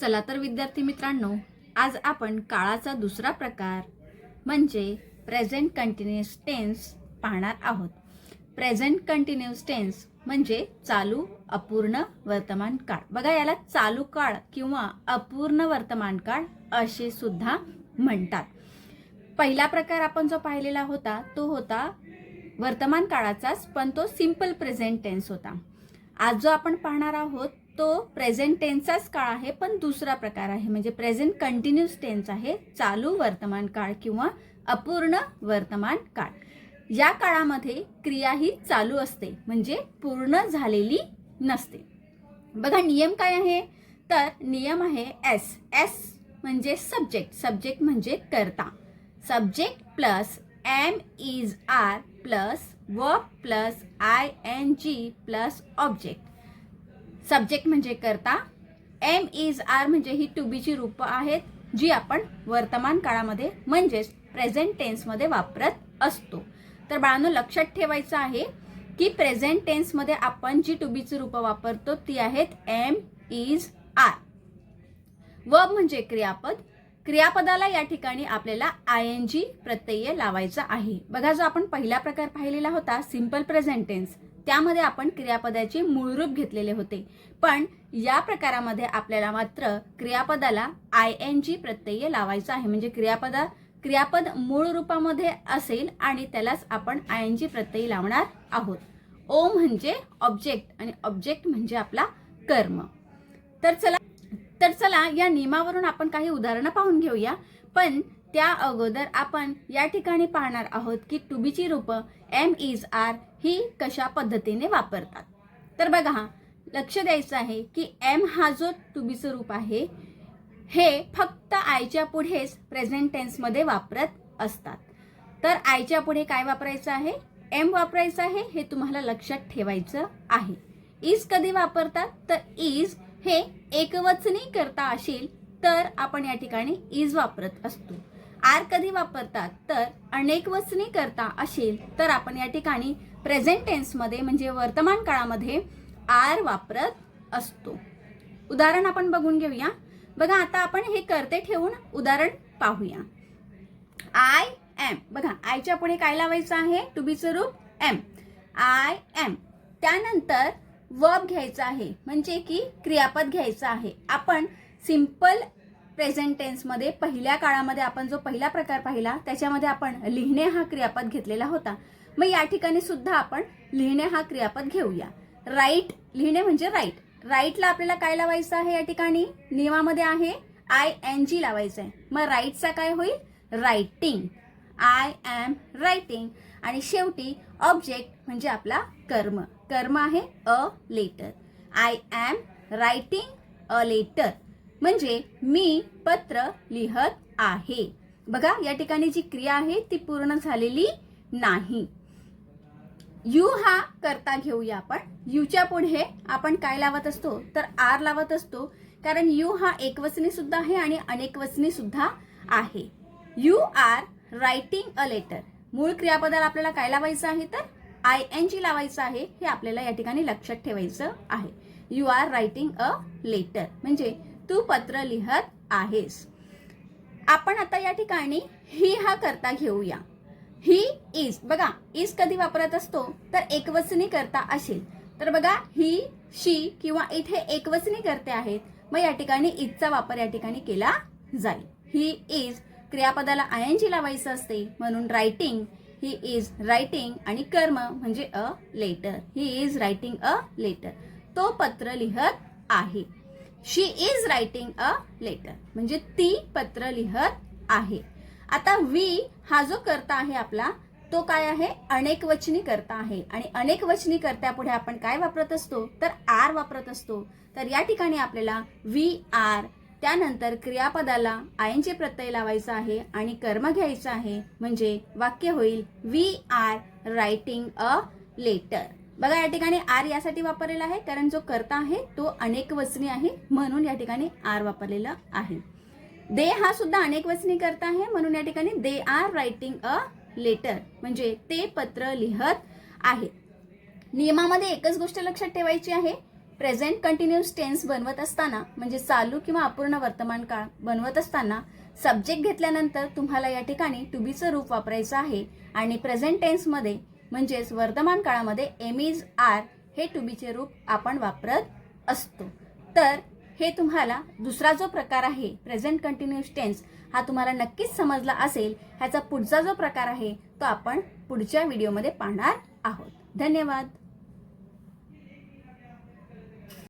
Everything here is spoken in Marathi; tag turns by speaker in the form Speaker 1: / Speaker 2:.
Speaker 1: चला तर विद्यार्थी मित्रांनो आज आपण काळाचा दुसरा प्रकार म्हणजे प्रेझेंट कंटिन्युअस टेन्स पाहणार आहोत. प्रेझेंट कंटिन्युअस टेन्स म्हणजे चालू अपूर्ण वर्तमान काळ. बघा याला चालू काळ किंवा अपूर्ण वर्तमान काळ असे सुद्धा म्हणतात. पहिला प्रकार आपण जो पाहिलेला होता तो होता वर्तमान काळाचाच पण तो सिंपल प्रेझेंट टेन्स होता. आज जो आपण पाहणार आहोत तो प्रेझेंट टेन्सचाच काळ आहे पण दुसरा प्रकार आहे. म्हणजे प्रेझेंट कंटिन्युअस टेन्स आहे चालू वर्तमान काळ किंवा अपूर्ण वर्तमान काळ. या काळामध्ये क्रिया ही चालू असते म्हणजे पूर्ण झालेली नसते. बघा नियम काय आहे? तर नियम आहे एस एस म्हणजे सब्जेक्ट सब्जेक्ट म्हणजे करता. Subject plus am is are plus V plus I N G plus object subject म्हणजे करता. एम इज आर म्हणजे ही टू बीची रूपं आहेत जी आपण वर्तमान काळामध्ये म्हणजेच प्रेझेंट टेन्समध्ये वापरत असतो. तर बाळांनो लक्षात ठेवायचं आहे की प्रेझेंट टेन्समध्ये आपण जी टू बीची रूपं वापरतो ती आहेत एम इज आर वर्ब म्हणजे क्रियापद. क्रियापदाला या ठिकाणी आपल्याला आय एन जी प्रत्यय लावायचा आहे. बघा जो आपण पहिला प्रकार पाहिलेला होता सिंपल प्रेझेंट टेन्स त्यामध्ये आपण क्रियापदाचे मूळ रूप घेतलेले होते. पण या प्रकारामध्ये आपल्याला मात्र क्रियापदाला आय एन जी प्रत्यय लावायचा आहे. म्हणजे क्रियापदा क्रियापद मूळ रूपामध्ये असेल आणि त्यालाच आपण आय एन जी प्रत्यय लावणार आहोत. ओ म्हणजे ऑब्जेक्ट आणि ऑब्जेक्ट म्हणजे आपला कर्म. तर चला तर चला या नियमावरून आपण काही उदाहरणं पाहून घेऊया. पण त्या अगोदर आपण या ठिकाणी पाहणार आहोत की टुबीची रूपं एम इज आर ही कशा पद्धतीने वापरतात. तर बघा लक्ष द्यायचं आहे की एम हा जो टुबीचं रूप आहे हे फक्त आयच्या पुढेच प्रेझेंट टेन्समध्ये वापरत असतात. तर आयच्या पुढे काय वापरायचं आहे? एम वापरायचं आहे हे तुम्हाला लक्षात ठेवायचं आहे. इज कधी वापरतात? तर इज हे एकवचनी करता असेल तर आपण या ठिकाणी इज वापरत असतो. आर कधी वापरतात तर अनेक वचनी करता असेल तर आपण या ठिकाणी प्रेझेंट टेन्समध्ये म्हणजे वर्तमान काळामध्ये आर वापरत असतो. उदाहरण आपण बघून घेऊया. बघा आता आपण हे करते ठेवून उदाहरण पाहूया. आय एम बघा आयच्या पुढे काय लावायचं आहे? टू बीचं रूप एम आय एम त्यानंतर वर्ब घ्यायचं आहे. म्हणजे की क्रियापद घ्यायचं आहे. आपण सिंपल प्रेझेंट टेन्समध्ये पहिल्या काळामध्ये आपण जो पहिला प्रकार पाहिला त्याच्यामध्ये आपण लिहिणे हा क्रियापद घेतलेला होता. मग या ठिकाणी सुद्धा आपण लिहिणे हा क्रियापद घेऊया. राईट लिहिणे म्हणजे राईट राईटला आपल्याला काय लावायचं आहे या ठिकाणी? नियमामध्ये आहे आय एन जी लावायचं आहे मग राईटचा काय होईल? रायटिंग आय एम रायटिंग आणि शेवटी ऑब्जेक्ट म्हणजे आपला कर्म. कर्म आहे a letter I am writing a letter म्हणजे मी पत्र लिहत आहे. बघा या ठिकाणी जी क्रिया आहे ती पूर्ण झालेली नाही. यू हा करता घेऊया आपण. यूच्या पुढे आपण काय लावत असतो? तर आर लावत असतो. कारण यू हा एकवचनी सुद्धा आहे आणि अनेकवचनी सुद्धा आहे. You are writing a letter. मूळ क्रियापदाला आपल्याला काय लावायचं आहे तर? आय एन जी लावायचं आहे. हे आपल्याला या ठिकाणी लक्षात ठेवायचं आहे. You are writing a letter. म्हणजे तू पत्र लिहत आहेस. आपण आता या ठिकाणी ही हा करता घेऊया. ही इज बघा इज कधी वापरत असतो? तर एकवचनी करता असेल. तर बघा ही शी किंवा इथे एकवचनी करते आहेत मग या ठिकाणी इजचा वापर या ठिकाणी केला जाईल. ही इज क्रियापदाला आय एन जी लावायचं असते म्हणून रायटिंग ही इज रायटिंग आणि कर्म म्हणजे a letter he is writing a letter तो पत्र लिहत आहे. She is writing a letter म्हणजे ती पत्र लिहत आहे. आता वी हा जो करता आहे आपला तो काय आहे? अनेकवचनी करता आहे. आणि अनेकवचनी करत्यापुढे आपण काय वापरत असतो? तर आर वापरत असतो. तर या ठिकाणी आपल्याला वी आर त्यानंतर क्रियापदाला आयनचे प्रत्यय लावायचा आहे आणि कर्म घ्यायचं आहे. म्हणजे वाक्य होईल we are writing a letter बघा या ठिकाणी आर यासाठी वापरलेला आहे कारण जो कर्ता आहे तो अनेक वचनी आहे म्हणून या ठिकाणी आर वापरलेला आहे. दे हा सुद्धा अनेक वचनी करता आहे म्हणून या ठिकाणी they are writing a letter म्हणजे ते पत्र लिहत आहे. नियमामध्ये एकच गोष्ट लक्षात ठेवायची आहे प्रेझेंट कंटिन्युअस टेन्स बनवत असताना म्हणजे चालू किंवा अपूर्ण वर्तमान काळ बनवत असताना सब्जेक्ट घेतल्यानंतर तुम्हाला या ठिकाणी टू बीचं रूप वापरायचं आहे आणि प्रेझेंट टेन्समध्ये म्हणजेच वर्तमान काळामध्ये एम इज आर हे टू बीचे रूप आपण वापरत असतो. तर हे तुम्हाला दुसरा जो प्रकार आहे प्रेझेंट कंटिन्युअस टेन्स हा तुम्हाला नक्कीच समजला असेल. ह्याचा पुढचा जो प्रकार आहे तो आपण पुढच्या व्हिडिओमध्ये पाहणार आहोत. धन्यवाद.